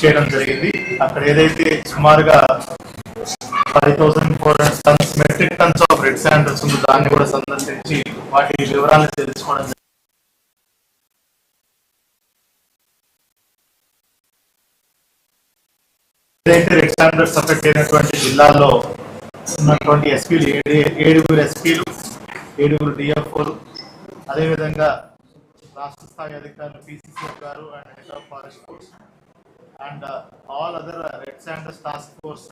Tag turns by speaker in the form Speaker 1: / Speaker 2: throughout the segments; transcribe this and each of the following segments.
Speaker 1: చేయడం జరిగింది అక్కడ ఏదైతే సుమారుగా five thousand four hundred tons metric tons of red sand ఉందో దాన్ని కూడా సందర్శించి వాటి వివరాలు తెలుసుకోవడం జరిగింది. ఏదైతే రెడ్ శాండల్స్ అఫెక్ట్ అయినటువంటి జిల్లాల్లో ఉన్నటువంటి ఎస్పీలు ఏడు ఏడుగురు ఎస్పీలు ఏడుగురు డిఎఫ్ఓలు అదేవిధంగా రాష్ట్ర స్థాయి అధికారులు పిసిసిఎఫ్ గారు and head of forest force and all other red sanders task force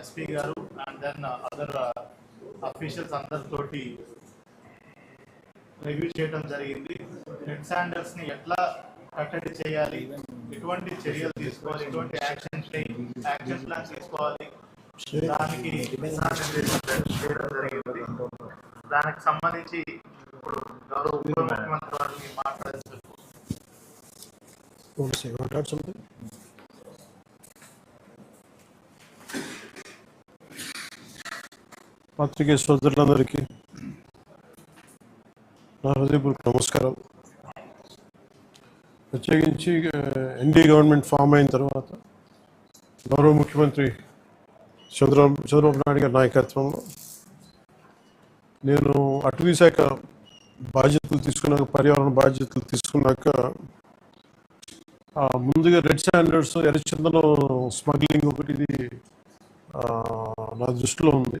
Speaker 1: SP గారు అండ్ దెన్ అదర్ అఫీషియల్స్ అందరితోటి రివ్యూ చేయడం జరిగింది. రెడ్ శాండల్స్ని ఎట్లా కట్టడి చేయాలి? ఎటువంటి చర్యలు తీసుకోవాలి? ఎటువంటి యాక్షన్ యాక్షన్ ప్లాన్ తీసుకోవాలి? దానికి చేయడం జరిగింది దానికి సంబంధించి ఇప్పుడు గౌరవ ఉప ముఖ్యమంత్రి వారిని మాట్లాడాల్సి
Speaker 2: పత్రికే సోదరులందరికీ నా హృదయపూర్వక నమస్కారం. ప్రత్యేకించి ఎన్డీ గవర్నమెంట్ ఫామ్ అయిన తర్వాత గౌరవ ముఖ్యమంత్రి చంద్రబాబు చంద్రబాబు నాయుడు గారి నాయకత్వంలో నేను అటవీ శాఖ బాధ్యతలు తీసుకున్నాక పర్యావరణ బాధ్యతలు తీసుకున్నాక ముందుగా రెడ్ స్టాండర్డ్స్ ఎర్రచందనం స్మగ్లింగ్ ఒకటి ఇది నా దృష్టిలో ఉంది.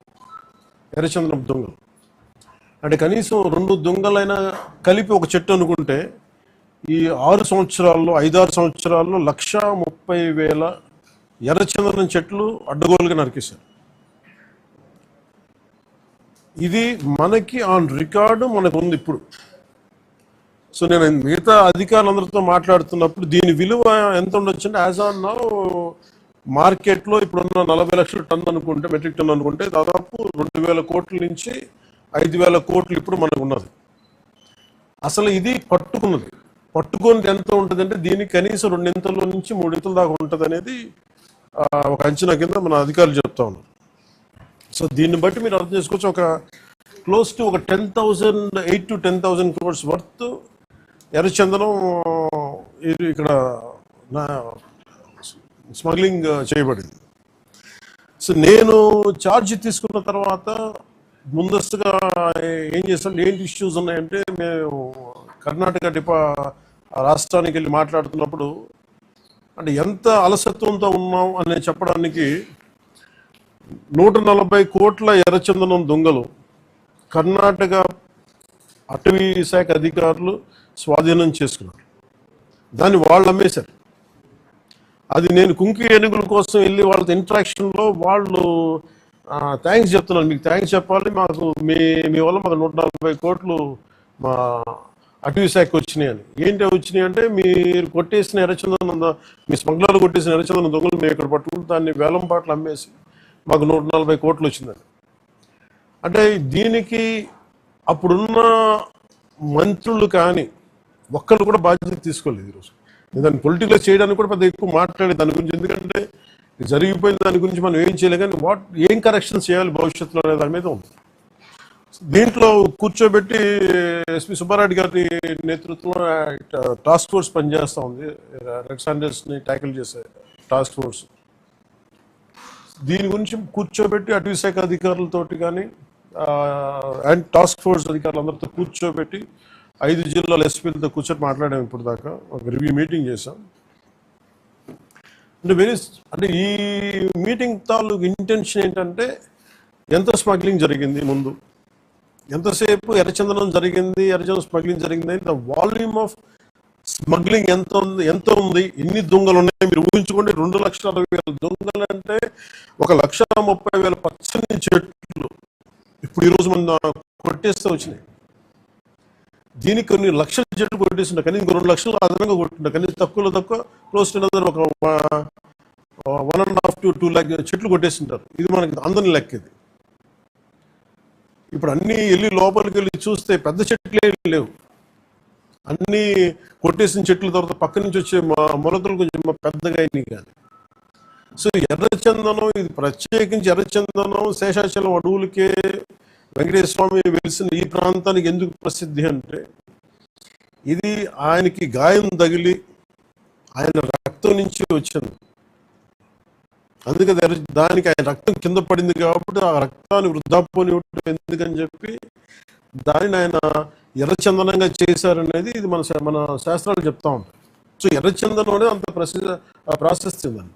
Speaker 2: ఎర్రచంద్రం దొంగలు అంటే కనీసం రెండు దొంగలైనా కలిపి ఒక చెట్టు అనుకుంటే ఈ ఆరు సంవత్సరాల్లో ఐదారు సంవత్సరాల్లో లక్ష ముప్పై వేల ఎర్రచంద్రం చెట్లు అడ్డగోలుగా నరికేశారు. ఇది మనకి ఆన్ రికార్డు మనకు ఉంది ఇప్పుడు. సో నేను మిగతా అధికారులందరితో మాట్లాడుతున్నప్పుడు దీని విలువ ఎంత ఉండొచ్చు అంటే యాజ్ ఆన్ నౌ మార్కెట్లో ఇప్పుడున్న నలభై లక్షల టన్ను అనుకుంటే మెట్రిక్ టన్ను అనుకుంటే దాదాపు రెండు వేల కోట్ల నుంచి ఐదు వేల కోట్లు ఇప్పుడు మనకు ఉన్నది. అసలు ఇది పట్టుకున్నది. పట్టుకున్నది ఎంత ఉంటుంది అంటే దీనికి కనీసం రెండింతల నుంచి మూడింతల దాకా ఉంటుంది అనేది ఒక అంచనా కింద మన అధికారులు చెప్తా ఉన్నారు. సో దీన్ని బట్టి మీరు అర్థం చేసుకోవచ్చు ఒక క్లోజ్ టు ఒక ten thousand eight to ten thousand crores worth ఎర్రచందనం ఇది ఇక్కడ నా స్మగ్లింగ్ చేయబడింది. సో నేను ఛార్జ్ తీసుకున్న తర్వాత ముందస్తుగా ఏం చేస్తాం? ఏంటి ఇష్యూస్ ఉన్నాయంటే మేము కర్ణాటక డిపా రాష్ట్రానికి వెళ్ళి మాట్లాడుతున్నప్పుడు అంటే ఎంత అలసత్వంతో ఉన్నాం అనే చెప్పడానికి నూట నలభై కోట్ల ఎర్రచందనం దొంగలు కర్ణాటక అటవీ శాఖ అధికారులు స్వాధీనం చేసుకున్నారు. దాన్ని వాళ్ళు అమ్మేశారు అది నేను కుంకి ఏనుగుల కోసం వెళ్ళి వాళ్ళతో ఇంటరాక్షన్లో వాళ్ళు థ్యాంక్స్ చెప్తున్నాను మీకు థ్యాంక్స్ చెప్పాలి. మాకు మీ మీ వల్ల మాకు నూట నలభై కోట్లు మా అటవీ శాఖ వచ్చినాయి అని. ఏంటి వచ్చినాయి అంటే మీరు కొట్టేసిన ఎర్రచందనం మీ స్మగ్లర్లు కొట్టేసిన ఎర్రచందనం దొంగలు మేము ఇక్కడ పట్టుకుని దాన్ని వేలం పాటలు అమ్మేసి మాకు నూట నలభై కోట్లు వచ్చిందని అంటే దీనికి అప్పుడున్న మంత్రులు కానీ ఒక్కళ్ళు కూడా బాధ్యత తీసుకోలేదు ఈరోజు. దాన్ని పొలిటికల్ చేయడానికి కూడా పెద్ద ఎక్కువ మాట్లాడే దాని గురించి. ఎందుకంటే ఇది జరిగిపోయిన దాని గురించి మనం ఏం చేయలేదు కానీ వాట్ ఏం కరెక్షన్స్ చేయాలి భవిష్యత్తులో అనే దాని మీద ఉంది. దీంట్లో కూర్చోబెట్టి ఎస్పి సుబ్బారెడ్డి గారి నేతృత్వంలో టాస్క్ ఫోర్స్ పనిచేస్తూ ఉంది. రెడ్ సాండర్స్ని ట్యాకిల్ చేసే టాస్క్ ఫోర్స్ దీని గురించి కూర్చోబెట్టి అటవీ శాఖ అధికారులతోటి కానీ అండ్ టాస్క్ ఫోర్స్ అధికారులందరితో కూర్చోబెట్టి ఐదు జిల్లాల ఎస్పీలతో కూర్చొని మాట్లాడాము ఇప్పుడు దాకా. ఒక రివ్యూ మీటింగ్ చేసాం అంటే వెరీ అంటే ఈ మీటింగ్ తాలూకు ఇంటెన్షన్ ఏంటంటే ఎంత స్మగ్లింగ్ జరిగింది ముందు? ఎంతసేపు ఎర్రచందనం జరిగింది ఎర్రచందనం స్మగ్లింగ్ జరిగింది ద వాల్యూమ్ ఆఫ్ స్మగ్లింగ్ ఎంత ఉంది ఎంత ఉంది ఎన్ని దొంగలు ఉన్నాయి మీరు ఊహించుకోండి రెండు లక్షల అరవై వేల దొంగలు అంటే ఒక లక్ష ముప్పై వేల పచ్చని చెట్లు. ఇప్పుడు ఈరోజు మన కొట్టేస్తే వచ్చినాయి. దీనికి కొన్ని లక్షల చెట్లు కొట్టేసిండే. కానీ ఇంకో రెండు లక్షలు అదనంగా కొట్టిండే. కానీ తక్కువలో తక్కువ క్లోజ్ టు ఒక one and half to two lakh చెట్లు కొట్టేసింటారు. ఇది మనకి అందని లెక్క ఇది. ఇప్పుడు అన్నీ వెళ్ళి లోపలికి వెళ్ళి చూస్తే పెద్ద చెట్లే లేవు. అన్నీ కొట్టేసిన చెట్ల తర్వాత పక్క నుంచి వచ్చే మొలతలు కొంచెం పెద్దగా అయినాయి కానీ సో ఎర్రచందనం ఇది ప్రత్యేకించి ఎర్రచందనం శేషాచలం అడవులకే వెంకటేశ్వర స్వామి వెలిసిన ఈ ప్రాంతానికి ఎందుకు ప్రసిద్ధి అంటే ఇది ఆయనకి గాయం తగిలి ఆయన రక్తం నుంచి వచ్చింది. అందుకే దానికి ఆయన రక్తం కింద పడింది కాబట్టి ఆ రక్తాన్ని వృద్ధాపోని ఎందుకని చెప్పి దానిని ఆయన ఎర్రచందనంగా చేశారనేది ఇది మన మన శాస్త్రాలు చెప్తా ఉంటాయి. సో ఎర్రచందనం అనేది అంత ప్రసిద్ధ ప్రాశస్త్యం ఉందండి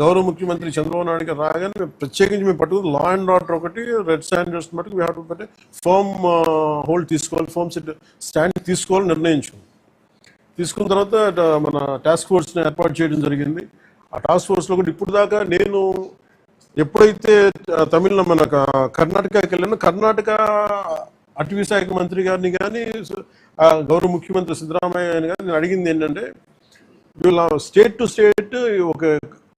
Speaker 2: గౌరవ ముఖ్యమంత్రి చంద్రబాబు నాయుడుకి రాగానే మేము ప్రత్యేకించి మేము పట్టుకుని లా అండ్ ఆర్డర్ ఒకటి రెడ్ స్టాండర్డ్స్ మటుకు వీ టు ఫర్మ్ హోల్డ్ తీసుకోవాలి ఫర్మ్ స్టాండ్ తీసుకోవాలని నిర్ణయించాం. తీసుకున్న తర్వాత మన టాస్క్ ఫోర్స్ని ఏర్పాటు చేయడం జరిగింది. ఆ టాస్క్ ఫోర్స్లో కూడా ఇప్పుడు దాకా నేను ఎప్పుడైతే త- తమిళ మన కర్ణాటకకి వెళ్ళానో కర్ణాటక అటవీ శాఖ మంత్రి గారిని కానీ గౌరవ ముఖ్యమంత్రి సిద్ధరామయ్య గారిని కానీ నేను అడిగింది ఏంటంటే వీళ్ళ స్టేట్ టు స్టేట్ ఒక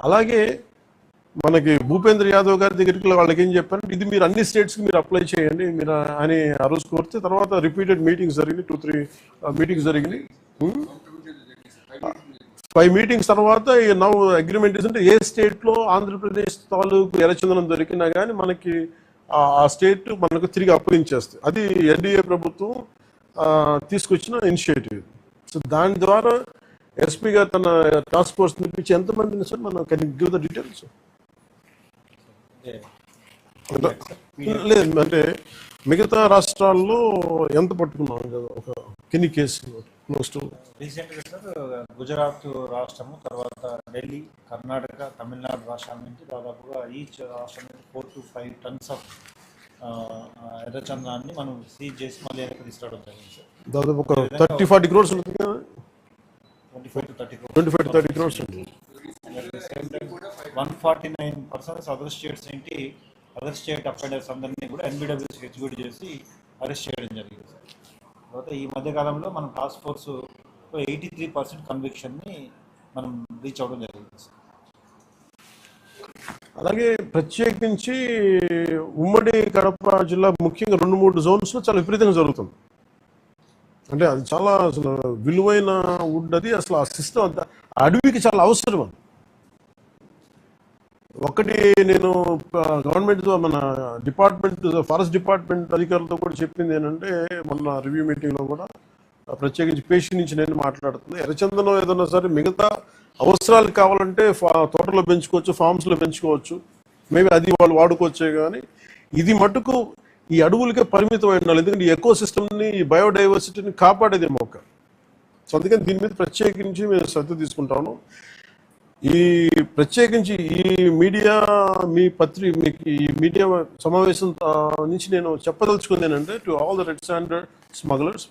Speaker 2: అలాగే మనకి భూపేంద్ర యాదవ్ గారి దగ్గరికి వాళ్ళకి ఏం చెప్పారంటే ఇది మీరు అన్ని స్టేట్స్కి మీరు అప్లై చేయండి మీరు అని ఆ రోజు కోరితే తర్వాత రిపీటెడ్ మీటింగ్స్ జరిగినాయి టూ త్రీ మీటింగ్స్ జరిగినాయి. Hmm? ఫైవ్ మీటింగ్స్ తర్వాత నవ్ అగ్రిమెంట్ అంటే ఏ స్టేట్లో ఆంధ్రప్రదేశ్ తాలూకు ఎలచందనం దొరికినా కానీ మనకి ఆ- స్టేట్ మనకు తిరిగి అప్పగించేస్తుంది అది ఎన్డీఏ ప్రభుత్వం తీసుకొచ్చిన ఇనిషియేటివ్ సో దాని ద్వారా ఎస్పీ గారు తన టాస్క్ ఫోర్స్ పిలిపించి ఎంతమందిని సార్? మనం కెన్ గివ్ ద డీటెయిల్స్ లేదు అంటే మిగతా రాష్ట్రాల్లో ఎంత పట్టుకున్నాం? కదా ఒక కెన్ని కేసులు క్లోజ్ టు
Speaker 3: రీసెంట్గా సార్ గుజరాత్ రాష్ట్రము తర్వాత ఢిల్లీ కర్ణాటక తమిళనాడు రాష్ట్రాల నుంచి దాదాపుగా ఈచ్ రాష్ట్రం నుంచి four to five tons of ఎర్రచందనాన్ని మనం సీజ్ చేసి మళ్ళీ వెనక్కి తీసుకురావడం జరిగింది సార్.
Speaker 2: దాదాపు ఒక థర్టీ ఫార్టీ క్రోర్స్ ఉంటుంది? కదా
Speaker 3: twenty five to thirty
Speaker 2: twenty five to thirty crores
Speaker 3: one forty nine other states ఏంటి? అదర్ స్టేట్ అఫెండర్స్ అందరినీ కూడా ఎన్బిడబ్ల్యూస్ చేసి అరెస్ట్ చేయడం జరిగింది తర్వాత ఈ మధ్య కాలంలో మనం task force eighty three percent కన్విక్షన్ని మనం రీచ్ అవ్వడం జరిగింది
Speaker 2: అలాగే ప్రత్యేకించి ఉమ్మడి కడప జిల్లా ముఖ్యంగా రెండు మూడు జోన్స్లో చాలా విపరీతంగా జరుగుతుంది. అంటే అది చాలా అసలు విలువైన వుడ్ అది. అసలు ఆ సిస్టమ్ అడవికి చాలా అవసరం అది. ఒకటి నేను గవర్నమెంట్ మన డిపార్ట్మెంట్ ఫారెస్ట్ డిపార్ట్మెంట్ అధికారులతో కూడా చెప్పింది ఏంటంటే మొన్న రివ్యూ మీటింగ్లో కూడా ప్రత్యేకించి పేషి నుంచి నేను మాట్లాడుతుంది ఎర్రచందనం ఏదన్నా సరే మిగతా అవసరాలు కావాలంటే ఫా తోటలో పెంచుకోవచ్చు ఫామ్స్లో పెంచుకోవచ్చు. మేబీ అది వాళ్ళు వాడుకోవచ్చే కానీ ఇది మటుకు ఈ అడవులకే పరిమితం అయి ఉండాలి. ఎందుకంటే ఎకో సిస్టమ్ని ఈ బయోడైవర్సిటీని కాపాడేది మొక్క సో అందుకని దీని మీద ప్రత్యేకించి మేము శ్రద్ధ తీసుకుంటాను ఈ ప్రత్యేకించి ఈ మీడియా మీ పత్రి మీకు ఈ మీడియా సమావేశం నుంచి నేను చెప్పదలుచుకుంది ఏంటంటే to all the red standard smugglers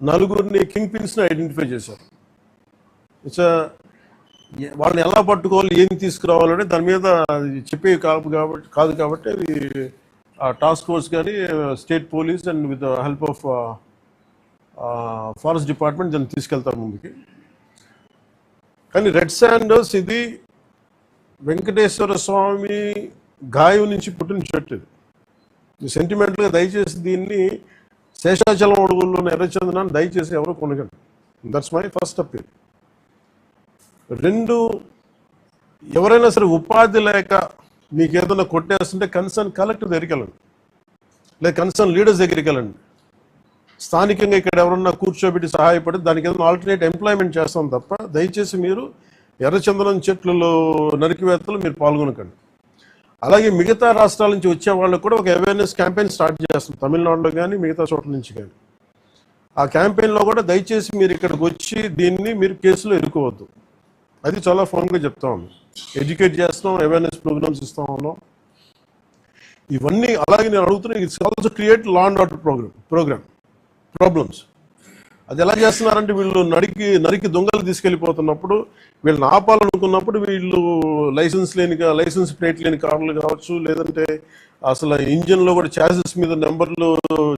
Speaker 2: నలుగురిని కింగ్ పిన్స్ని ఐడెంటిఫై చేశారు. ఇట్స్ వాళ్ళని ఎలా పట్టుకోవాలి ఏం తీసుకురావాలనే దాని మీద అది కాదు కాబట్టి కాదు కాబట్టి అది టాస్క్ ఫోర్స్ కానీ state police and with help of forest department దాన్ని తీసుకెళ్తారు ముందుకి. కానీ రెడ్ శాండర్స్ ఇది వెంకటేశ్వర స్వామి గాయం నుంచి పుట్టిన చెట్టు ఇది. సెంటిమెంటల్గా దయచేసి దీన్ని శేషాచలం అడుగుల్లో ఎర్రచందనాన్ని దయచేసి ఎవరు కొనగండి దట్స్ మై ఫస్ట్ అప్పీల్ రెండు ఎవరైనా సరే ఉపాధి లేక మీకు ఏదైనా కొట్టేస్తుంటే కన్సర్న్ కలెక్టర్ దగ్గరికి వెళ్ళండి. లేదా కన్సర్న్ లీడర్స్ దగ్గరికి వెళ్ళండి. స్థానికంగా ఇక్కడ ఎవరన్నా కూర్చోబెట్టి సహాయపడి దానికి ఏదైనా ఆల్టర్నేట్ ఎంప్లాయ్మెంట్ చేస్తాం తప్ప దయచేసి మీరు ఎర్రచందనం చెట్లలో నరికివేత్తలు మీరు పాల్గొనకండి. అలాగే మిగతా రాష్ట్రాల నుంచి వచ్చే వాళ్ళకు కూడా ఒక అవేర్నెస్ క్యాంపెయిన్ స్టార్ట్ చేస్తాం. తమిళనాడులో కానీ మిగతా చోట్ల నుంచి కానీ ఆ క్యాంపెయిన్లో కూడా దయచేసి మీరు ఇక్కడికి వచ్చి దీన్ని మీరు కేసులో ఎదుర్కోవద్దు. అది చాలా ఫోన్గా చెప్తా ఉన్నాను ఎడ్యుకేట్ చేస్తాం అవేర్నెస్ ప్రోగ్రామ్స్ ఇస్తా ఉన్నాం ఇవన్నీ అలాగే నేను అడుగుతున్నా it's also create law and order program program problems అది ఎలా చేస్తున్నారంటే వీళ్ళు నరికి నరికి దొంగలు తీసుకెళ్ళిపోతున్నప్పుడు వీళ్ళని ఆపాలనుకున్నప్పుడు వీళ్ళు లైసెన్స్ లేని లైసెన్స్ ప్లేట్ లేని కార్లు కావచ్చు లేదంటే అసలు ఇంజిన్లో కూడా ఛాసెస్ మీద నెంబర్లు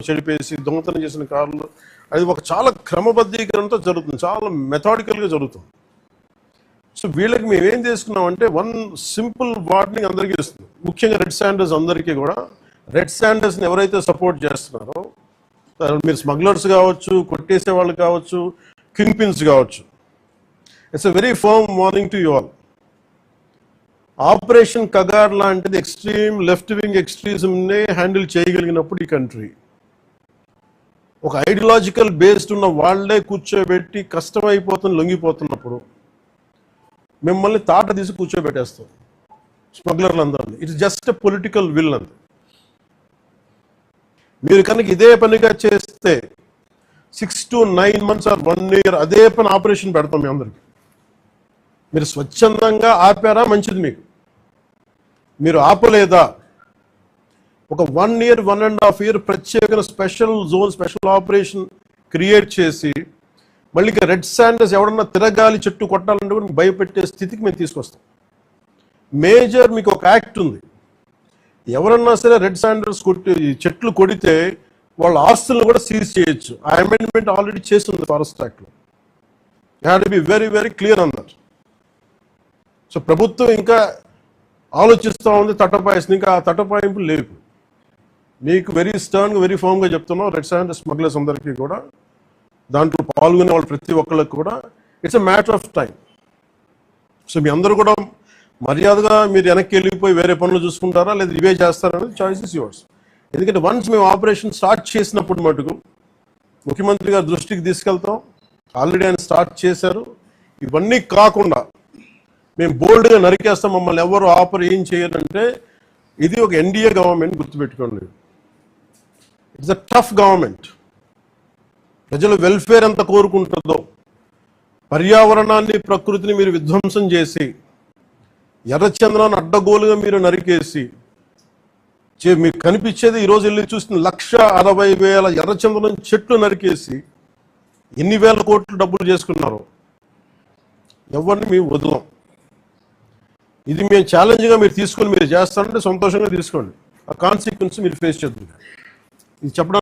Speaker 2: చెడిపేసి దొంగతనం చేసిన కార్లు. అది ఒక చాలా క్రమబద్ధీకరణతో జరుగుతుంది చాలా మెథాడికల్గా జరుగుతుంది. సో వీళ్ళకి మేము ఏం చేసుకున్నామంటే వన్ సింపుల్ వార్నింగ్ అందరికీ ఇస్తుంది ముఖ్యంగా రెడ్ శాండర్స్ అందరికీ కూడా. రెడ్ శాండర్స్ని ఎవరైతే సపోర్ట్ చేస్తున్నారో మీరు స్మగ్లర్స్ కావచ్చు కొట్టేసే వాళ్ళు కావచ్చు కింగ్ పిన్స్ కావచ్చు. It's a very firm warning to you all operation Kagar లాంటిది ఎక్స్ట్రీమ్ లెఫ్ట్ వింగ్ ఎక్స్ట్రీజంనే హ్యాండిల్ చేయగలిగినప్పుడు ఈ కంట్రీ ఒక ఐడియాలజికల్ బేస్డ్ ఉన్న వాళ్ళే కూర్చోబెట్టి కష్టమైపోతున్న లొంగిపోతున్నప్పుడు మిమ్మల్ని తాట తీసి కూర్చోబెట్టేస్తాం. స్మగ్లర్లు అందరినీ it's just a political will అంది. మీరు కనుక ఇదే పనిగా చేస్తే six to nine months or one year అదే పని ఆపరేషన్ పెడతాం మీ అందరికి. మీరు స్వచ్ఛందంగా ఆపారా? మంచిది మీకు. మీరు ఆపలేదా? ఒక one year one and half year ప్రత్యేక special zone special operation create చేసి మళ్ళీ ఇక రెడ్ శాండర్స్ ఎవడన్నా తిరగాలి చెట్టు కొట్టాలంటే కూడా భయపెట్టే స్థితికి మేము తీసుకొస్తాం. మేజర్ మీకు ఒక యాక్ట్ ఉంది. ఎవరన్నా సరే రెడ్ శాండర్స్ కొట్టి చెట్లు కొడితే వాళ్ళ ఆస్తులను కూడా సీజ్ చేయొచ్చు. ఆ అమెండ్మెంట్ ఆల్రెడీ చేస్తుంది ఫారెస్ట్ యాక్ట్లో. Had be very very clear అన్నారు సో ప్రభుత్వం ఇంకా ఆలోచిస్తూ ఉంది తటపాయిస్తుంది ఇంకా ఆ తటపాయింపు లేవు. మీకు వెరీ స్టర్న్గా వెరీ ఫామ్గా చెప్తున్నాం రెడ్ శాండర్ స్మగ్లర్స్ అందరికీ కూడా. దాంట్లో పాల్గొనే వాళ్ళు ప్రతి ఒక్కళ్ళకి కూడా it's a matter of time so మీ అందరూ కూడా మర్యాదగా మీరు వెనక్కి వెళ్ళిపోయి వేరే పనులు చూసుకుంటారా? లేదా ఇవే చేస్తారనేది ఇస్ యువర్స్ ఎందుకంటే వన్స్ మేము ఆపరేషన్ స్టార్ట్ చేసినప్పుడు మటుకు ముఖ్యమంత్రి గారి దృష్టికి తీసుకెళ్తాం. ఆల్రెడీ ఆయన స్టార్ట్ చేశారు. ఇవన్నీ కాకుండా మేము బోల్డ్గా నరికేస్తాం మమ్మల్ని ఎవరు ఆపర్ ఏం చేయాలంటే ఇది ఒక ఎన్డీఏ గవర్నమెంట్ గుర్తుపెట్టుకోండి. ఇట్స్ అ టఫ్ గవర్నమెంట్ ప్రజల వెల్ఫేర్ ఎంత కోరుకుంటుందో పర్యావరణాన్ని ప్రకృతిని మీరు విధ్వంసం చేసి ఎర్రచంద్రాన్ని అడ్డగోలుగా మీరు నరికేసి చే- మీకు కనిపించేది ఈరోజు వెళ్ళి చూసిన లక్ష అరవై వేల ఎర్రచంద్రం చెట్లు నరికేసి ఎన్ని వేల కోట్లు డబ్బులు చేసుకున్నారు ఎవరిని మేము వదలం. ఇది మేము ఛాలెంజ్గా మీరు తీసుకొని మీరు చేస్తారంటే సంతోషంగా తీసుకోండి. ఆ కాన్సిక్వెన్స్ మీరు ఫేస్ చేద్దాం ఇది చెప్పడం